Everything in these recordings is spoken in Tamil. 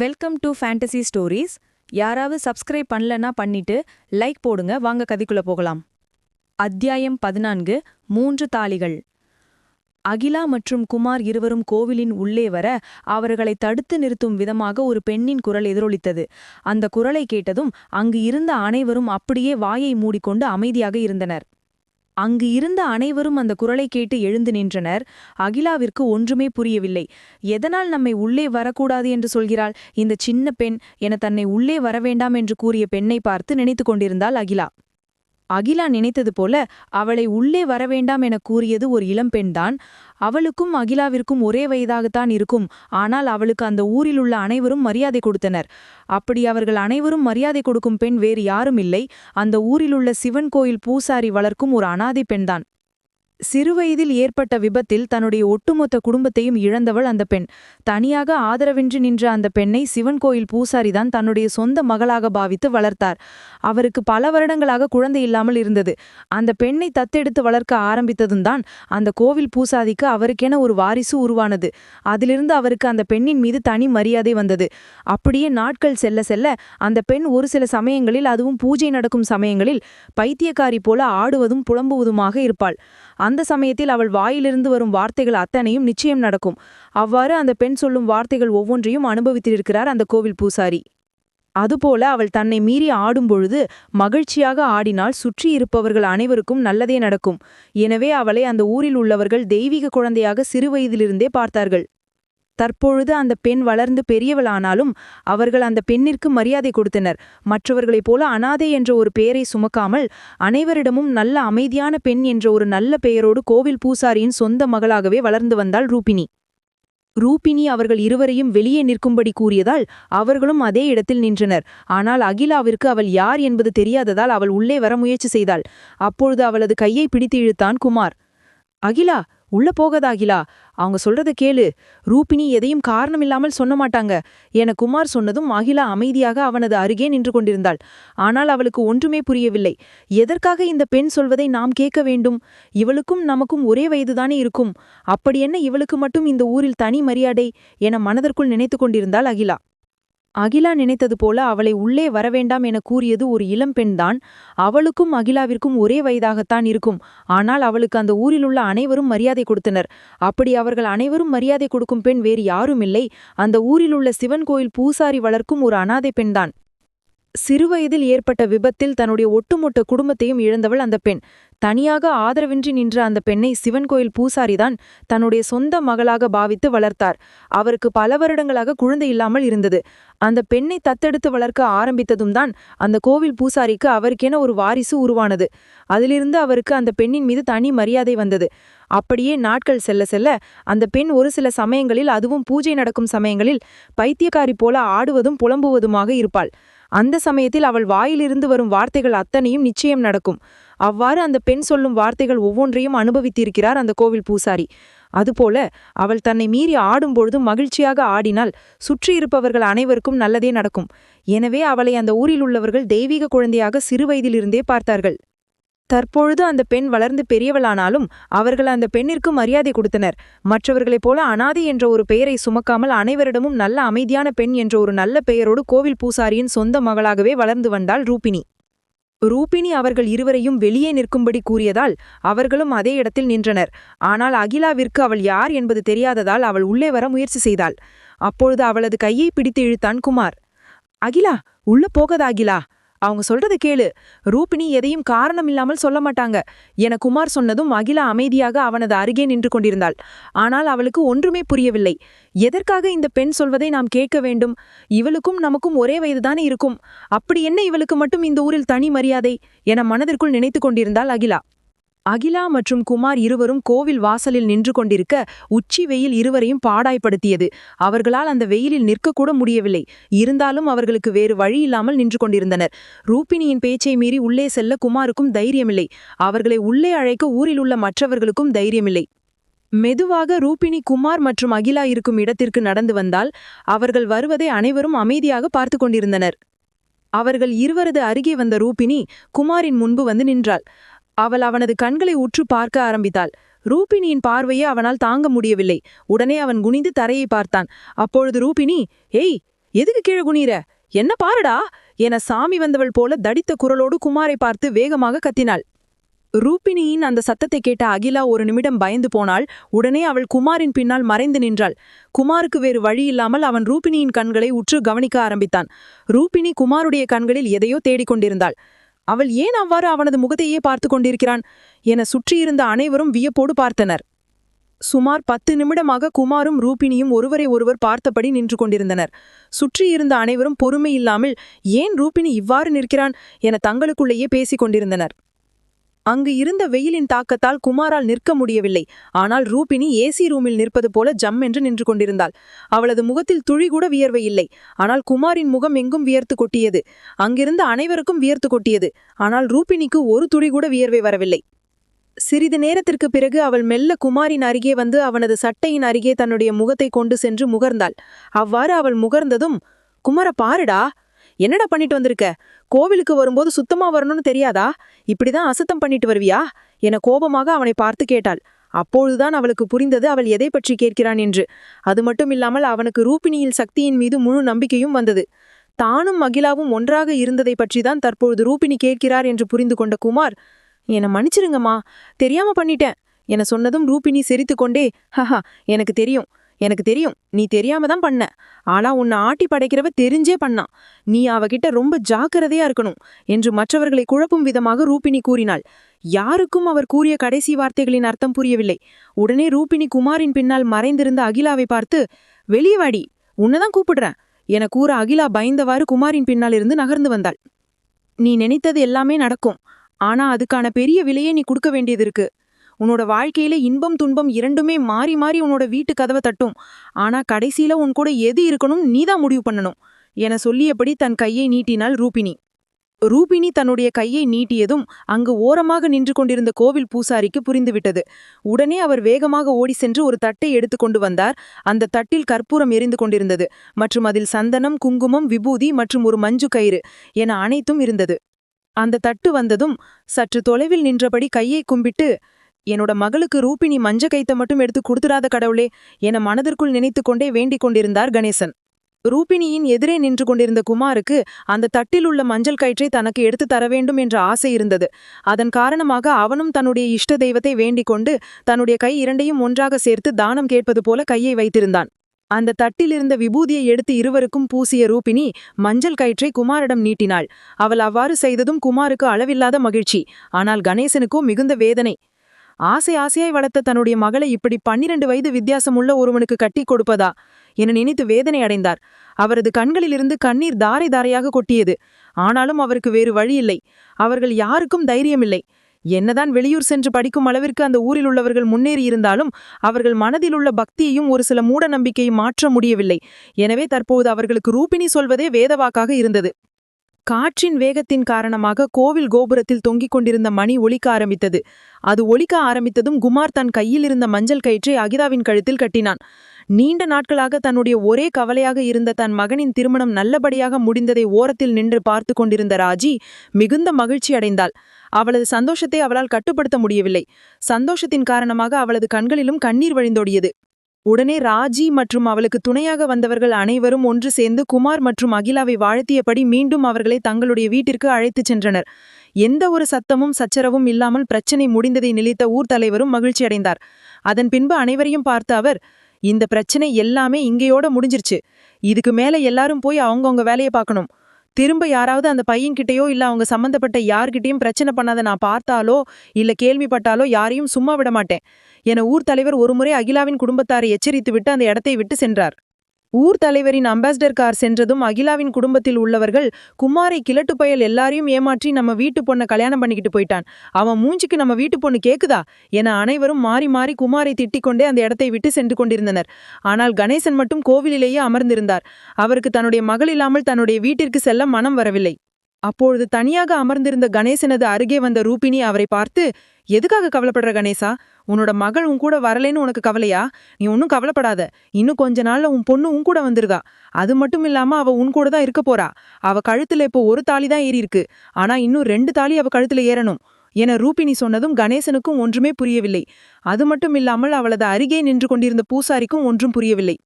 வெல்கம் டு ஃபேண்டசி ஸ்டோரீஸ் யாராவது சப்ஸ்கிரைப் பண்ணலனா பண்ணிட்டு லைக் போடுங்க. வாங்க கதைக்குள்ள போகலாம். அத்தியாயம் பதினான்கு மூன்று தாளிகள். அகிலா மற்றும் குமார் இருவரும் கோவிலின் உள்ளே வர அவர்களை தடுத்து நிறுத்தும் விதமாக ஒரு பெண்ணின் குரல் எதிரொலித்தது. அந்த குரலை கேட்டதும் அங்கு இருந்த அனைவரும் அப்படியே வாயை மூடிக்கொண்டு அமைதியாக இருந்தனர். அங்கு இருந்த அனைவரும் அந்த குரலை கேட்டு எழுந்து நின்றனர். அகிலாவிற்கு ஒன்றுமே புரியவில்லை. எதனால் நம்மை உள்ளே வரக்கூடாது என்று சொல்கிறாள்? இந்த சின்ன பெண் என தன்னை உள்ளே வரவேண்டாம் என்று கூறிய பெண்ணை பார்த்து நினைத்து கொண்டிருந்தாள் அகிலா. அகிலா நினைத்தது போல அவளை உள்ளே வரவேண்டாம் என கூறியது ஒரு இளம்பெண்தான் அவளுக்கும் அகிலாவிற்கும் ஒரே வயதாகத்தான் இருக்கும். ஆனால் அவளுக்கு அந்த ஊரில் உள்ள அனைவரும் மரியாதை கொடுத்தனர். அப்படி அவர்கள் அனைவரும் மரியாதை கொடுக்கும் பெண் வேறு யாரும் இல்லை. அந்த ஊரிலுள்ள சிவன் கோயில் பூசாரி வளர்க்கும் ஒரு அனாதை பெண்தான். சிறுவயதில் ஏற்பட்ட விபத்தில் தன்னுடைய ஒட்டுமொத்த குடும்பத்தையும் இழந்தவள் அந்த பெண். தனியாக ஆதரவின்றி நின்ற அந்த பெண்ணை சிவன் கோயில் பூசாரிதான் தன்னுடைய சொந்த மகளாக பாவித்து வளர்த்தார். அவருக்கு பல வருடங்களாக குழந்தை இல்லாமல் இருந்தது. அந்த பெண்ணை தத்தெடுத்து வளர்க்க ஆரம்பித்ததும் தான் அந்த கோவில் பூசாதிக்கு அவருக்கென ஒரு வாரிசு உருவானது. அதிலிருந்து அவருக்கு அந்த பெண்ணின் மீது தனி மரியாதை வந்தது. அப்படியே நாட்கள் செல்ல செல்ல அந்த பெண் ஒரு சில சமயங்களில் அதுவும் பூஜை நடக்கும் சமயங்களில் பைத்தியக்காரி போல ஆடுவதும் புலம்புவதுமாக இருப்பாள். அந்த சமயத்தில் அவள் வாயிலிருந்து வரும் வார்த்தைகள் அத்தனையும் நிச்சயம் நடக்கும். அவ்வாறு அந்த பெண் சொல்லும் வார்த்தைகள் ஒவ்வொன்றையும் அனுபவித்திருக்கிறார் அந்த கோவில் பூசாரி. அதுபோல அவள் தன்னை மீறி ஆடும்பொழுது மகிழ்ச்சியாக ஆடினால் சுற்றி இருப்பவர்கள் அனைவருக்கும் நல்லதே நடக்கும். எனவே அவளை அந்த ஊரில் உள்ளவர்கள் தெய்வீக குழந்தையாக சிறுவயதிலிருந்தே பார்த்தார்கள். தற்பொழுது அந்த பெண் வளர்ந்து பெரியவளானாலும் அவர்கள் அந்த பெண்ணிற்கு மரியாதை கொடுத்தனர். மற்றவர்களைப் போல அனாதை என்ற ஒரு பெயரை சுமக்காமல் அனைவரிடமும் நல்ல அமைதியான பெண் என்ற ஒரு நல்ல பெயரோடு கோவில் பூசாரியின் சொந்த மகளாகவே வளர்ந்து வந்தாள் ரூபினி ரூபினி அவர்கள் இருவரையும் வெளியே நிற்கும்படி கூறியதால் அவர்களும் அதே இடத்தில் நின்றனர். ஆனால் அகிலாவிற்கு அவள் யார் என்பது தெரியாததால் அவள் உள்ளே வர முயற்சி செய்தாள். அப்பொழுது அவளது கையை பிடித்து இழுத்தான் குமார். அகிலா உள்ள போகாத அகிலா அவங்க சொல்றத கேளு. ரூபினி எதையும் காரணமில்லாமல் சொன்ன மாட்டாங்க. என குமார் சொன்னதும் அகிலா அமைதியாக அவனது அருகே நின்று கொண்டிருந்தாள். ஆனால் அவளுக்கு ஒன்றுமே புரியவில்லை. எதற்காக இந்த பெண் சொல்வதை நாம் கேட்க வேண்டும்? இவளுக்கும் நமக்கும் ஒரே வயதுதானே இருக்கும். அப்படி என்ன இவளுக்கு மட்டும் இந்த ஊரில் தனி மரியாதை என மனதிற்குள் நினைத்து கொண்டிருந்தாள் அகிலா. அகிலா நினைத்தது போல அவளை உள்ளே வரவேண்டாம் என கூறியது ஒரு இளம்பெண்தான் அவளுக்கும் அகிலாவிற்கும் ஒரே வயதாகத்தான் இருக்கும். ஆனால் அவளுக்கு அந்த ஊரிலுள்ள அனைவரும் மரியாதை கொடுத்தனர். அப்படி அவர்கள் அனைவரும் மரியாதை கொடுக்கும் பெண் வேறு யாருமில்லை. அந்த ஊரிலுள்ள சிவன் கோயில் பூசாரி வளர்க்கும் ஒரு அனாதை பெண்தான். சிறுவயதில் ஏற்பட்ட விபத்தில் தன்னுடைய ஒட்டுமொத்த குடும்பத்தையும் இழந்தவள் அந்த பெண். தனியாக ஆதரவின்றி நின்ற அந்த பெண்ணை சிவன் கோயில் பூசாரிதான் தன்னுடைய சொந்த மகளாக பாவித்து வளர்த்தார். அவருக்கு பல வருடங்களாக குழந்தை இல்லாமல் இருந்தது. அந்த பெண்ணை தத்தெடுத்து வளர்க்க ஆரம்பித்ததும் தான் அந்த கோவில் பூசாரிக்கு அவருக்கென ஒரு வாரிசு உருவானது. அதிலிருந்து அவருக்கு அந்த பெண்ணின் மீது தனி மரியாதை வந்தது. அப்படியே நாட்கள் செல்ல செல்ல அந்த பெண் ஒரு சில சமயங்களில் அதுவும் பூஜை நடக்கும் சமயங்களில் பைத்தியக்காரி போல ஆடுவதும் புலம்புவதுமாக இருப்பாள். அந்த சமயத்தில் அவள் வாயிலிருந்து வரும் வார்த்தைகள் அத்தனையும் நிச்சயம் நடக்கும். அவ்வாறு அந்த பெண் சொல்லும் வார்த்தைகள் ஒவ்வொன்றையும் அனுபவித்திருக்கிறார் அந்த கோவில் பூசாரி. அதுபோல அவள் தன்னை மீறி ஆடும்பொழுதும் மகிழ்ச்சியாக ஆடினால் சுற்றியிருப்பவர்கள் அனைவருக்கும் நல்லதே நடக்கும். எனவே அவளை அந்த ஊரில் உள்ளவர்கள் தெய்வீக குழந்தையாக சிறுவயதிலிருந்தே பார்த்தார்கள். தற்பொழுது அந்த பெண் வளர்ந்து பெரியவளானாலும் அவர்கள் அந்த பெண்ணிற்கு மரியாதை கொடுத்தனர். மற்றவர்களைப் போல அனாதி என்ற ஒரு பெயரை சுமக்காமல் அனைவரிடமும் நல்ல அமைதியான பெண் என்ற ஒரு நல்ல பெயரோடு கோவில் பூசாரியின் சொந்த மகளாகவே வளர்ந்து வந்தாள் ரூபினி ரூபினி அவர்கள் இருவரையும் வெளியே நிற்கும்படி கூறியதால் அவர்களும் அதே இடத்தில் நின்றனர். ஆனால் அகிலாவிற்கு அவள் யார் என்பது தெரியாததால் அவள் உள்ளே வர முயற்சி செய்தாள். அப்பொழுது அவளது கையை பிடித்து இழுத்தான் குமார். அகிலா உள்ள போகதா அகிலா. அவங்க சொல்றது கேளு. ரூபினி எதையும் காரணம் இல்லாமல் சொல்ல மாட்டாங்க. என குமார் சொன்னதும் அகிலா அமைதியாக அவனது அருகே நின்று கொண்டிருந்தாள். ஆனால் அவளுக்கு ஒன்றுமே புரியவில்லை. எதற்காக இந்த பெண் சொல்வதை நாம் கேட்க வேண்டும்? இவளுக்கும் நமக்கும் ஒரே வயதுதானே இருக்கும். அப்படி என்ன இவளுக்கு மட்டும் இந்த ஊரில் தனி மரியாதை? என மனதிற்குள் நினைத்து கொண்டிருந்தாள் அகிலா. அகிலா மற்றும் குமார் இருவரும் கோவில் வாசலில் நின்று கொண்டிருக்க உச்சி வெயில் இருவரையும் பாடாய்ப்படுத்தியது. அவர்களால் அந்த வெயிலில் நிற்கக்கூட முடியவில்லை. இருந்தாலும் அவர்களுக்கு வேறு வழி இல்லாமல் நின்று கொண்டிருந்தனர். ரூபினியின் பேச்சை மீறி உள்ளே செல்ல குமாருக்கும் தைரியமில்லை. அவர்களை உள்ளே அழைக்க ஊரில் உள்ள மற்றவர்களுக்கும் தைரியமில்லை. மெதுவாக ரூபினி குமார் மற்றும் அகிலா இருக்கும் இடத்திற்கு நடந்து வந்தால் அவர்கள் வருவதை அனைவரும் அமைதியாக பார்த்து கொண்டிருந்தனர். அவர்கள் இருவரது அருகே வந்த ரூபினி குமாரின் முன்பு வந்து நின்றாள். அவள் அவனது கண்களை உற்று பார்க்க ஆரம்பித்தாள். ரூபினியின் பார்வையை அவனால் தாங்க முடியவில்லை. உடனே அவன் குனிந்து தரையை பார்த்தான். அப்பொழுது ரூபினி ஏய் எதுக்கு கீழே குனிற என்ன பாருடா? என சாமி வந்தவள் போல தடித்த குரலோடு குமாரை பார்த்து வேகமாக கத்தினாள். ரூபினியின் அந்த சத்தத்தை கேட்ட அகிலா ஒரு நிமிடம் பயந்து போனாள். உடனே அவள் குமாரின் பின்னால் மறைந்து நின்றாள். குமாருக்கு வேறு வழி இல்லாமல் அவன் ரூபினியின் கண்களை உற்று கவனிக்க ஆரம்பித்தான். ரூபினி குமாருடைய கண்களில் எதையோ தேடிக்கொண்டிருந்தாள் அவள் ஏன் அவ்வாறு அவனது முகத்தையே பார்த்து கொண்டிருக்கிறான் என சுற்றியிருந்த அனைவரும் வியப்போடு பார்த்தனர். சுமார் பத்து நிமிடமாக குமாரும் ரூபினியும் ஒருவரை ஒருவர் பார்த்தபடி நின்று கொண்டிருந்தனர். சுற்றியிருந்த அனைவரும் பொறுமை இல்லாமல் ஏன் ரூபினி இவ்வாறு நிற்கிறான்? என தங்களுக்குள்ளேயே பேசிக் கொண்டிருந்தனர். அங்கு இருந்த வெயிலின் தாக்கத்தால் குமாரால் நிற்க முடியவில்லை. ஆனால் ரூபினி ஏசி ரூமில் நிற்பது போல ஜம் என்று நின்று கொண்டிருந்தாள். அவளது முகத்தில் துளி கூட வியர்வை இல்லை. ஆனால் குமாரின் முகம் எங்கும் வியர்த்து கொட்டியது. அங்கிருந்த அனைவருக்கும் வியர்த்து கொட்டியது. ஆனால் ரூபினிக்கு ஒரு துளி கூட வியர்வை வரவில்லை. சிறிது நேரத்திற்கு பிறகு அவள் மெல்ல குமாரின் அருகே வந்து அவனது சட்டையின் அருகே தன்னுடைய முகத்தை கொண்டு சென்று முகர்ந்தாள். அவ்வாறு அவள் முகர்ந்ததும் குமார பாருடா! என்னடா பண்ணிட்டு வந்திருக்க? கோவிலுக்கு வரும்போது சுத்தமா வரணும்னு தெரியாதா? இப்படிதான் அசுத்தம் பண்ணிட்டு வருவியா? என கோபமாக அவனை பார்த்து கேட்டாள். அப்பொழுதுதான் அவளுக்கு புரிந்தது அவள் எதை பற்றி கேட்கிறான் என்று. அது மட்டும் இல்லாமல் அவனுக்கு ரூபினியில் சக்தியின் மீது முழு நம்பிக்கையும் வந்தது. தானும் மகிழாவும் ஒன்றாக இருந்ததை பற்றிதான் தற்பொழுது ரூபினி கேட்கிறார் என்று புரிந்து கொண்ட குமார் என்னை மன்னிச்சிருங்கம்மா தெரியாம பண்ணிட்டேன் என சொன்னதும் ரூபினி சிரித்துக்கொண்டே ஹஹா எனக்கு தெரியும். எனக்கு தெரியும். நீ தெரியாம தான் பண்ண. ஆனா உன்னை ஆட்டி படைக்கிறவ தெரிஞ்சே பண்ணான் நீ அவகிட்ட ரொம்ப ஜாக்கிரதையா இருக்கணும் என்று மற்றவர்களை குழப்பும் விதமாக ரூபினி கூறினாள். யாருக்கும் அவர் கூறிய கடைசி வார்த்தைகளின் அர்த்தம் புரியவில்லை. உடனே ரூபினி குமாரின் பின்னால் மறைந்திருந்த அகிலாவை பார்த்து வெளியே வாடி. உன்னதான் கூப்பிடுறேன். என கூற அகிலா பயந்தவாறு குமாரின் பின்னால் இருந்து நகர்ந்து வந்தாள். நீ நினைத்தது எல்லாமே நடக்கும். ஆனா அதுக்கான பெரிய விலையை நீ கொடுக்க வேண்டியது இருக்கு. உன்னோட வாழ்க்கையில இன்பம் துன்பம் இரண்டுமே மாறி மாறி உன்னோட வீட்டு கதவை தட்டும். ஆனா கடைசியில உன் கூட எது இருக்கணும் நீதான் முடிவு பண்ணணும். என சொல்லியபடி தன் கையை நீட்டினாள் ரூபினி ரூபினி தன்னுடைய கையை நீட்டியதும் அங்கு ஓரமாக நின்று கொண்டிருந்த கோவில் பூசாரிக்கு புரிந்துவிட்டது. உடனே அவர் வேகமாக ஓடி சென்று ஒரு தட்டை எடுத்துக்கொண்டு வந்தார். அந்த தட்டில் கற்பூரம் எரிந்து கொண்டிருந்தது. மற்றும் அதில் சந்தனம் குங்குமம் விபூதி மற்றும் ஒரு மஞ்சு கயிறு என அனைத்தும் இருந்தது. அந்த தட்டு வந்ததும் சற்று தொலைவில் நின்றபடி கையை கும்பிட்டு என்னோட மகளுக்கு ரூபினி மஞ்ச கைத்த மட்டும் எடுத்து கொடுத்துடாத கடவுளே என மனதிற்குள் நினைத்து கொண்டே வேண்டிக் கொண்டிருந்தார் கணேசன். ரூபினியின் எதிரே நின்று கொண்டிருந்த குமாருக்கு அந்த தட்டில் உள்ள மஞ்சள் கயிற்றை தனக்கு எடுத்து தர வேண்டும் என்ற ஆசை இருந்தது. அதன் காரணமாக அவனும் தன்னுடைய இஷ்ட தெய்வத்தை வேண்டிக் கொண்டு தன்னுடைய கை இரண்டையும் ஒன்றாக சேர்த்து தானம் கேட்பது போல கையை வைத்திருந்தான். அந்த தட்டிலிருந்த விபூதியை எடுத்து இருவருக்கும் பூசிய ரூபினி மஞ்சள் கயிற்றை குமாரிடம் நீட்டினாள். அவள் அவ்வாறு செய்ததும் குமாருக்கு அளவில்லாத மகிழ்ச்சி. ஆனால் கணேசனுக்கோ மிகுந்த வேதனை. ஆசை ஆசையாய் வளர்த்த தன்னுடைய மகளை இப்படி பன்னிரண்டு வயது வித்தியாசமுள்ள ஒருவனுக்கு கட்டி கொடுப்பதா? என நினைத்து வேதனை அடைந்தார். அவரது கண்களிலிருந்து கண்ணீர் தாரை தாரையாக கொட்டியது. ஆனாலும் அவருக்கு வேறு வழியில்லை அவர்கள் யாருக்கும் தைரியமில்லை. என்னதான் வெளியூர் சென்று படிக்கும் அளவிற்கு அந்த ஊரில் உள்ளவர்கள் முன்னேறியிருந்தாலும் அவர்கள் மனதிலுள்ள பக்தியையும் ஒரு சில மூட நம்பிக்கையும் மாற்ற முடியவில்லை. எனவே தற்போது அவர்களுக்கு ரூபினி சொல்வதே வேதவாக்காக இருந்தது. காற்றின் வேகத்தின் காரணமாக கோவில் கோபுரத்தில் தொங்கிக் கொண்டிருந்த மணி ஒலிக்க ஆரம்பித்தது. அது ஒலிக்க ஆரம்பித்ததும் குமார் தன் கையில் இருந்த மஞ்சள் கயிற்றை அகிதாவின் கழுத்தில் கட்டினான். நீண்ட நாட்களாக தன்னுடைய ஒரே கவலையாக இருந்த தன் மகனின் திருமணம் நல்லபடியாக முடிந்ததை ஓரத்தில் நின்று பார்த்து கொண்டிருந்த ராஜி மிகுந்த மகிழ்ச்சி அடைந்தாள். அவளது சந்தோஷத்தை அவளால் கட்டுப்படுத்த முடியவில்லை. சந்தோஷத்தின் காரணமாக அவளது கண்களிலும் கண்ணீர் வழிந்தோடியது. உடனே ராஜி மற்றும் அவளுக்கு துணையாக வந்தவர்கள் அனைவரும் ஒன்று சேர்ந்து குமார் மற்றும் அகிலாவை வாழ்த்தியபடி மீண்டும் அவர்களை தங்களுடைய வீட்டிற்கு அழைத்துச் சென்றனர். எந்த ஒரு சத்தமும் சச்சரவும் இல்லாமல் பிரச்சனை முடிந்ததை நிலைத்த ஊர் தலைவரும் மகிழ்ச்சியடைந்தார் அதன் பின்பு அனைவரையும் பார்த்த அவர் இந்த பிரச்சனை எல்லாமே இங்கேயோட முடிஞ்சிருச்சு. இதுக்கு மேல எல்லாரும் போய் அவங்கவுங்க வேலையை பார்க்கணும். திரும்ப யாராவது அந்த பையன்கிட்டயோ இல்ல அவங்க சம்பந்தப்பட்ட யார்கிட்டயும் பிரச்சனை பண்ணாத நான் பார்த்தாலோ இல்ல கேள்விப்பட்டாலோ யாரையும் சும்மா விட மாட்டேன். என ஊர் தலைவர் ஒருமுறை அகிலாவின் குடும்பத்தாரை எச்சரித்துவிட்டு அந்த இடத்தை விட்டு சென்றார். ஊர் தலைவரின் அம்பாசிடர் கார் சென்றதும் அகிலாவின் குடும்பத்தில் உள்ளவர்கள் குமாரை கிழட்டு பயல் எல்லாரையும் ஏமாற்றி நம்ம வீட்டு பொண்ணை கல்யாணம் பண்ணிக்கிட்டு போயிட்டான். அவன் மூஞ்சிக்கு நம்ம வீட்டு பொண்ணு கேக்குதா? என அனைவரும் மாறி மாறி குமாரை திட்டிக்கொண்டே அந்த இடத்தை விட்டு சென்று கொண்டிருந்தனர். ஆனால் கணேசன் மட்டும் கோவிலிலேயே அமர்ந்திருந்தார். அவருக்கு தன்னுடைய மகள் இல்லாமல் தன்னுடைய வீட்டிற்கு செல்ல மனம் வரவில்லை. அப்பொழுது தனியாக அமர்ந்திருந்த கணேசனது அருகே வந்த ரூபினி அவரை பார்த்து எதுக்காக கவலைப்படுற கணேசா? உன்னோட மகள் உன் கூட வரலேன்னு உனக்கு கவலையா? நீ ஒன்னும் கவலைப்படாத. இன்னும் கொஞ்ச நாள்ல உன் பொண்ணு உன் கூட வந்துருதா அது மட்டும் இல்லாம அவ உன் கூட தான் இருக்க போறா. அவ கழுத்துல இப்போ ஒரு தாலி தான் ஏறி இருக்கு. ஆனா இன்னும் ரெண்டு தாலி அவ கழுத்துல ஏறணும். என ரூபினி சொன்னதும் கணேசனுக்கும் ஒன்றுமே புரியவில்லை. அது மட்டும் இல்லாமல் அவளது அருகே நின்று கொண்டிருந்த பூசாரிக்கும் ஒன்றும் புரியவில்லை.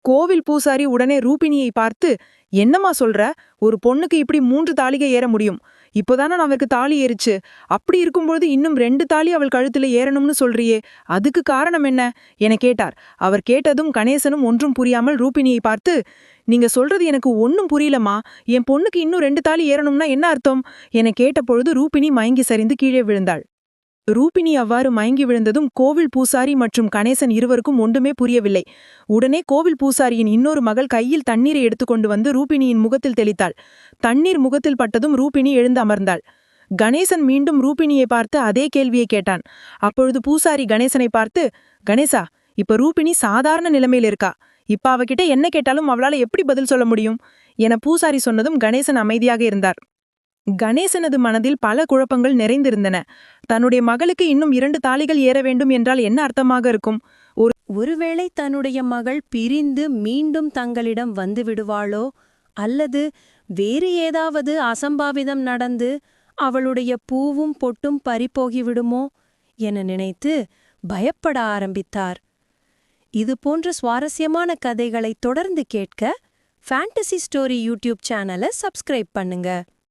கோவில் பூசாரி உடனே ரூபினியை பார்த்து என்னம்மா சொல்ற? ஒரு பொண்ணுக்கு இப்படி மூன்று தாலிகை ஏற முடியும். இப்போதானே அவருக்கு தாலி ஏறிச்சு. அப்படி இருக்கும்பொழுது இன்னும் ரெண்டு தாலி அவள் கழுத்துல ஏறணும்னு சொல்றியே. அதுக்கு காரணம் என்ன? என கேட்டார். அவர் கேட்டதும் கணேசனும் ஒன்றும் புரியாமல் ரூபினியை பார்த்து நீங்க சொல்றது எனக்கு ஒன்னும் புரியலம்மா. என் பொண்ணுக்கு இன்னும் ரெண்டு தாலி ஏறணும்னா என்ன அர்த்தம்? என கேட்டபொழுது ரூபினி மயங்கி சரிந்து கீழே விழுந்தாள். ரூபினி அவ்வாறு மயங்கி விழுந்ததும் கோவில் பூசாரி மற்றும் கணேசன் இருவருக்கும் ஒன்றுமே புரியவில்லை. உடனே கோவில் பூசாரியின் இன்னொரு மகள் கையில் தண்ணீரை எடுத்துக்கொண்டு வந்து ரூபினியின் முகத்தில் தெளித்தாள். தண்ணீர் முகத்தில் பட்டதும் ரூபினி எழுந்து அமர்ந்தாள் கணேசன் மீண்டும் ரூபினியை பார்த்து அதே கேள்வியை கேட்டான். அப்பொழுது பூசாரி கணேசனை பார்த்து கணேசா இப்ப ரூபினி சாதாரண நிலைமையில இருக்கா? இப்ப அவகிட்ட என்ன கேட்டாலும் அவளால எப்படி பதில் சொல்ல முடியும்? என பூசாரி சொன்னதும் கணேசன் அமைதியாக இருந்தார். கணேசனது மனதில் பல குழப்பங்கள் நிறைந்திருந்தன. தன்னுடைய மகளுக்கு இன்னும் இரண்டு தாலிகள் ஏற வேண்டும் என்றால் என்ன அர்த்தமாக இருக்கும்? ஒருவேளை தன்னுடைய மகள் பிரிந்து மீண்டும் தங்களிடம் வந்து விடுவாளோ? அல்லது வேறு ஏதாவது அசம்பாவிதம் நடந்து அவளுடைய பூவும் பொட்டும் பறிபோகிவிடுமோ என நினைத்து பயப்பட ஆரம்பித்தார். இது போன்ற சுவாரஸ்யமான கதைகளை தொடர்ந்து கேட்க ஃபேண்டசி ஸ்டோரி யூடியூப் சேனலை சப்ஸ்கிரைப் பண்ணுங்க.